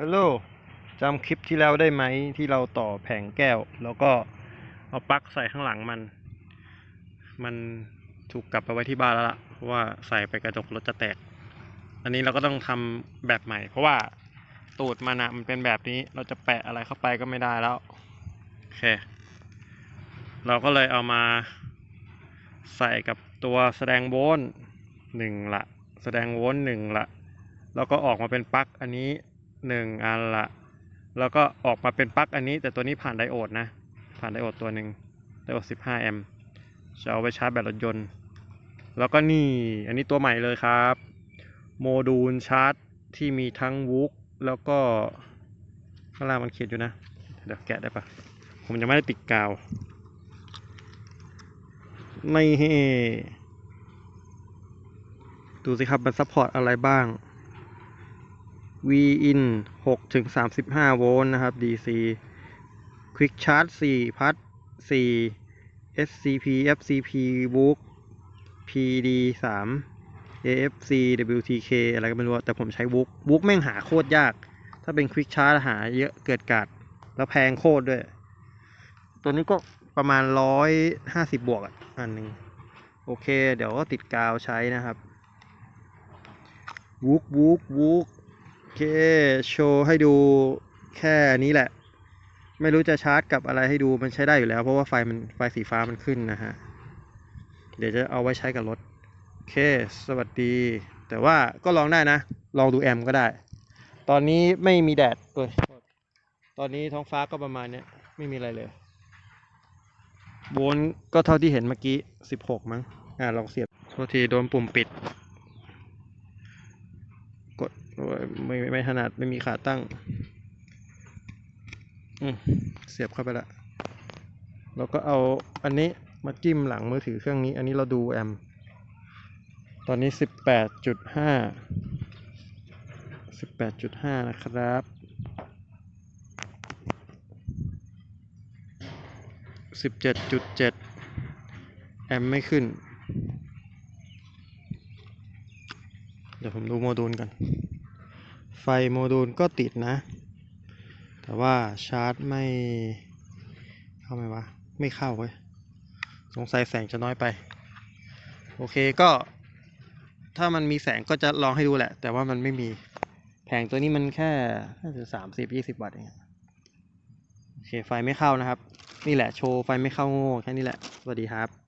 ฮัลโหลจำคลิปที่แล้วได้ไหมที่เราต่อแผงแก้ว แล้วก็เอาปลั๊กใส่ข้างหลังมัน มันถูกกลับไปไว้ที่บ้านแล้วล่ะเพราะว่าใส่ไปกระจกรถจะแตก อันนี้เราก็ต้องทำแบบใหม่ เพราะว่าตูดมันอะมันเป็นแบบนี้เราจะแปะอะไรเข้าไปก็ไม่ได้แล้วโอเค เราก็เลยเอามาใส่กับตัวแสดงโวลต์หนึ่งละ แสดงโวลต์หนึ่งละ แล้วก็ออกมาเป็นปลั๊กอันนี้ หนึ่งอันละ แล้วก็ออกมาเป็นปลั๊กอันนี้ แต่ตัวนี้ผ่านไดโอดนะ ผ่านไดโอดตัวหนึ่งไดโอด 15 แอมป์จะเอาไปชาร์จแบตรถยนต์ แล้วก็นี่ อันนี้ตัวใหม่เลยครับ โมดูลชาร์จที่มีทั้งวูกแล้วก็ข้างล่างมันเขียนอยู่นะ เดี๋ยวแกะได้ปะผมยังไม่ได้ติดกาวไม่เฮดูสิครับ มันซัพพอร์ตอะไรบ้าง V in 6ถึง35 โวลต์นะครับ DC Quick Charge 4 พัด 4 SCP FCP Book PD 3 AFC WTK อะไรก็ไม่รู้ แต่ผมใช้ Book Book แม่งหาโคตรยาก ถ้าเป็น Quick Charge หาเยอะเกิดกาด แล้วแพงโคตรด้วย ตัวนี้ก็ประมาณ 150 บวกอันหนึ่งโอเค เดี๋ยวก็ติดกาวใช้นะครับวูกวูกวูก เค โชว์ให้ดูแค่นี้แหละ ไม่รู้จะชาร์จกับอะไรให้ดูมันใช้ได้อยู่แล้ว เพราะว่าไฟมันไฟสีฟ้ามันขึ้นนะฮะ เดี๋ยวจะเอาไว้ใช้กับรถ โอเค สวัสดี แต่ว่าก็ลองได้นะ ลองดูแอมก็ได้ ตอนนี้ไม่มีแดดเอ้ยตอนนี้ท้องฟ้าก็ประมาณเนี้ยไม่มีอะไรเลยโวลก็เท่าที่เห็นเมื่อกี้สิบหกมั้ง อ่าลองเสียบโทษทีโดนปุ่มปิด ไม่ไม่ถนัดไม่มีขาตั้งอืเสียบเข้าไปละแล้วก็เอาอันนี้มาจิ้มหลังมือถือเครื่องนี้ อันนี้เราดูแอม ตอนนี้สิบแปดจุดห้าสิบแปดจุดห้านะครับสิบเจ็ดจุดเจ็ดแอมไม่ขึ้น เดี๋ยวผมดูโมดูลกัน ไฟโมดูลก็ติดนะ แต่ว่าชาร์จไม่เข้าไหมวะ ไม่เข้าเว้ย สงสัยแสงจะน้อยไป โอเคก็ ถ้ามันมีแสงก็จะลองให้ดูแหละ แต่ว่ามันไม่มี แผงตัวนี้มันแค่น่าจะสามสิบยี่สิบวัตต์เองโอเคไฟไม่เข้านะครับ นี่แหละโชว์ไฟไม่เข้าโง่แค่นี้แหละ สวัสดีครับ